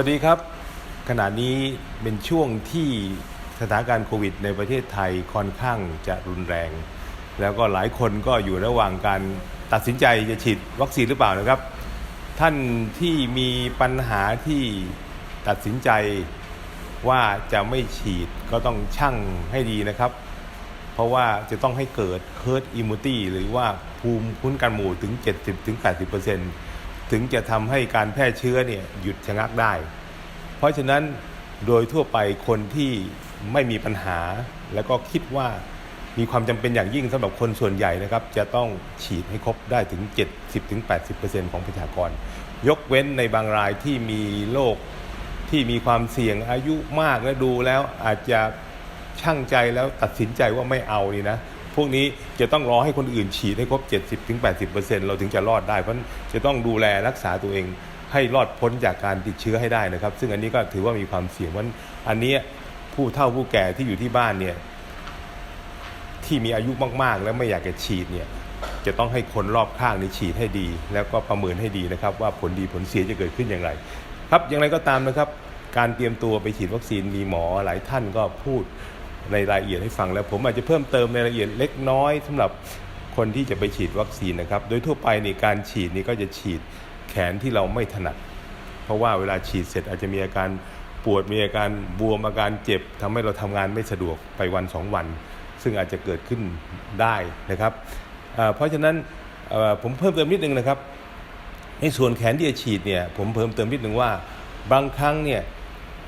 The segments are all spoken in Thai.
วัสดีครับ ขณะนี้เป็นช่วงที่สถานการณ์โควิด ในประเทศไทยค่อนข้างจะรุนแรง แล้วก็หลายคนก็อยู่ระหว่างการตัดสินใจจะฉีดวัคซีนหรือเปล่านะครับ ท่านที่มีปัญหาที่ตัดสินใจว่าจะไม่ฉีดก็ต้องชั่งให้ดีนะครับ เพราะว่าจะต้องให้เกิด herd immunity หรือว่าภูมิคุ้นกันหมู่ถึง 70-80%ถึง ถึงจะทำให้การแพร่เชื้อเนี่ยหยุดชะงักได้ เพราะฉะนั้นโดยทั่วไปคนที่ไม่มีปัญหา แล้วก็คิดว่ามีความจำเป็นอย่างยิ่งสำหรับคนส่วนใหญ่นะครับ จะต้องฉีดให้ครบได้ถึง 70-80%ของประชากร ยกเว้นในบางรายที่มีโรคที่มีความเสี่ยงอายุมากและดูแล้วอาจจะช่างใจแล้วตัดสินใจว่าไม่เอานี่นะ พวกนี้จะต้องรอให้คนอื่นฉีดให้ครบ 70-80%เราถึงจะรอดได้เพราะจะต้องดูแลรักษาตัวเองให้รอดพ้นจากการติดเชื้อให้ได้นะครับ ซึ่งอันนี้ก็ถือว่ามีความเสี่ยงเพราอันนี้ผู้เฒ่าผู้แก่ที่อยู่ที่บ้านเนี่ยที่มีอายุมาก ๆ แล้วไม่อยากจะฉีดเนี่ยจะต้องให้คนรอบข้างนี่ฉีดให้ดี แล้วก็ประเมินให้ดีนะครับ ว่าผลดีผลเสียจะเกิดขึ้นอย่างไร ครับอย่างไรก็ตามนะครับ การเตรียมตัวไปฉีดวัคซีนมีหมอหลายท่านก็พูด ในรายละเอียดให้ฟังแล้วผมอาจจะเพิ่มเติมในรายละเอียดเล็กน้อยสำหรับคนที่จะไปฉีดวัคซีนนะครับ โดยทั่วไปในการฉีดนี่ก็จะฉีดแขนที่เราไม่ถนัด เพราะว่าเวลาฉีดเสร็จอาจจะมีอาการปวดมีอาการบวมอาการเจ็บทำให้เราทำงานไม่สะดวกไปวันสองวัน ซึ่งอาจจะเกิดขึ้นได้นะครับ เพราะฉะนั้นผมเพิ่มเติมนิดนึงนะครับ ในส่วนแขนที่จะฉีดเนี่ยผมเพิ่มเติมนิดนึงว่าบางครั้งเนี่ย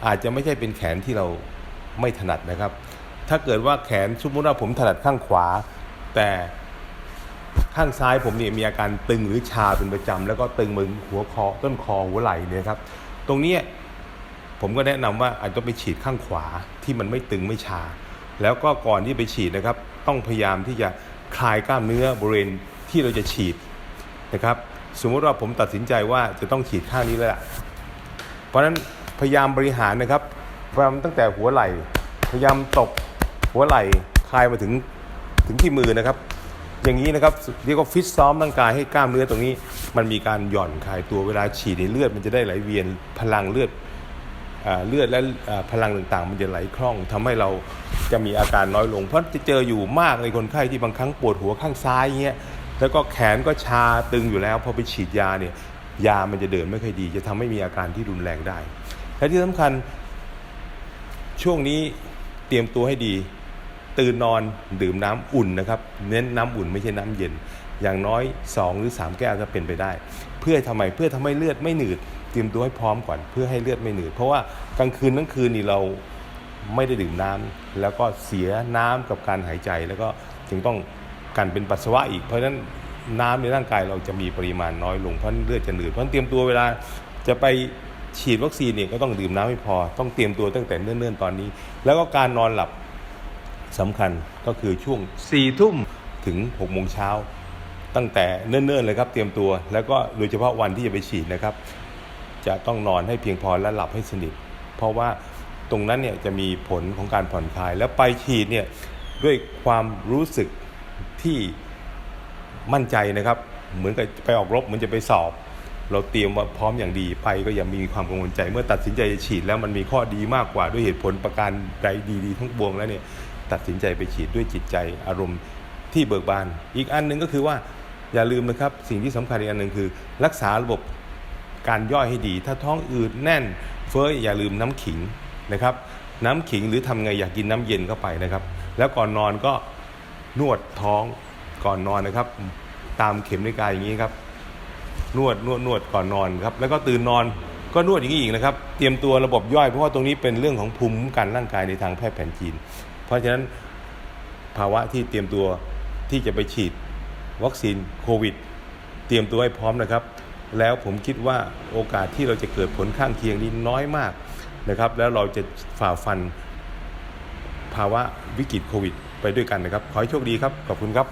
อาจจะไม่ใช่เป็นแขนที่เราไม่ถนัดนะครับ ถ้าเกิดว่าแขนสมมติว่าผมถนัดข้างขวา แต่ข้างซ้ายผมเนี่ยมีอาการตึงหรือชาเป็นประจำแล้วก็ตึงมือหัวคอต้นคอหัวไหล่เนี่ยครับ ตรงนี้ผมก็แนะนำว่าอาจจะไปฉีดข้างขวาที่มันไม่ตึงไม่ชา แล้วก็ก่อนที่ไปฉีดนะครับ ต้องพยายามที่จะคลายกล้ามเนื้อบริเวณที่เราจะฉีดนะครับ สมมติว่าผมตัดสินใจว่าจะต้องฉีดข้างนี้แล้วเพราะฉะนั้นพยายามบริหารนะครับพยายามตั้งแต่หัวไหล่ พยายามตบ หัวไหล่คลายมาถึงถึงที่มือนะครับ อย่างนี้นะครับเรียกว่าฟิตซ้อมร่างกายให้กล้ามเนื้อตรงนี้ มันมีการหย่อนคลายตัวเวลาฉีดในเลือด มันจะได้ไหลเวียนพลังเลือดอเลือดและพลังต่างๆ มันจะไหลคล่องทำให้เราจะมีอาการน้อยลง เพราะจะเจออยู่มากในคนไข้ที่บางครั้งปวดหัวข้างซ้ายเงี้ยแล้วก็แขนก็ชาตึงอยู่แล้วพอไปฉีดยาเนี่ยยามันจะเดินไม่ค่อยดี จะทำให้มีอาการที่รุนแรงได้ และที่สำคัญช่วงนี้เตรียมตัวให้ดี ตื่นนอนดื่มน้ำอุ่นนะครับ เน้นน้ำอุ่นไม่ใช่น้ำเย็น อย่างน้อย 2 หรือ 3 แก้วถ้าเป็นไปได้ เพื่อทำไมเพื่อทำให้เลือดไม่หนืดเตรียมตัวให้พร้อมก่อนเพื่อให้เลือดไม่หนืด เพราะว่ากลางคืนทั้งคืนนี่เราไม่ได้ดื่มน้ำแล้วก็เสียน้ำกับการหายใจ แล้วก็จึงต้องกันเป็นปัสสาวะอีกเพราะฉะนั้นน้ำในร่างกายเราจะมีปริมาณน้อยลงเพราะเลือดจะหนืดเพราะเตรียมตัวเวลาจะไปฉีดวัคซีนเนี่ยก็ต้องดื่มน้ำให้พอ ต้องเตรียมตัวตั้งแต่เนิ่นๆตอนนี้ แล้วก็การนอนหลับ สำคัญก็คือช่วง4ี่ทุ่มถึง6กโมงเช้า ตั้งแต่เนิ่นๆเลยครับเตรียมตัว แล้วก็โดยเฉพาะวันที่จะไปฉีดนะครับ จะต้องนอนให้เพียงพอและหลับให้สนิท เพราะว่าตรงนั้นเนี่ยจะมีผลของการผ่อนคลาย แล้วไปฉีดเนี่ยด้วยความรู้สึกที่มั่นใจนะครับ เหมือนกับไปออกรบเหมือนจะไปสอบ เราเตรียมว่าพร้อมอย่างดีไปก็ยังมีความกังวลใจ เมื่อตัดสินใจจะฉีดแล้วมันมีข้อดีมากกว่าด้วยเหตุผลประการใดดีๆทั้งปวงแล้วเนี่ย ตัดสินใจไปฉีดด้วยจิตใจอารมณ์ที่เบิกบาน อีกอันหนึ่งก็คือว่าอย่าลืมนะครับ สิ่งที่สำคัญอีกอันหนึ่งคือ รักษาระบบการย่อยให้ดี ถ้าท้องอืดแน่น เฟ้ออย่าลืมน้ำขิงนะครับ น้ำขิงหรือทำไงอยากกินน้ำเย็นเข้าไปนะครับ แล้วก่อนนอนก็นวดท้องก่อนนอนนะครับ ตามเข็มนาฬิกาอย่างนี้ครับ นวดนวดนวดก่อนนอนครับ แล้วก็ตื่นนอนก็นวดอย่างนี้อีกนะครับ เตรียมตัวระบบย่อยเพราะว่าตรงนี้เป็นเรื่องของภูมิคุ้มกันร่างกายในทางแพทย์แผนจีน เพราะฉะนั้นภาวะที่เตรียมตัวที่จะไปฉีดวัคซีนโควิด เตรียมตัวให้พร้อมนะครับ แล้วผมคิดว่าโอกาสที่เราจะเกิดผลข้างเคียงนี้น้อยมากนะครับ แล้วเราจะฝ่าฟันภาวะวิกฤตโควิด ไปด้วยกันนะครับ ขอให้โชคดีครับ ขอบคุณครับ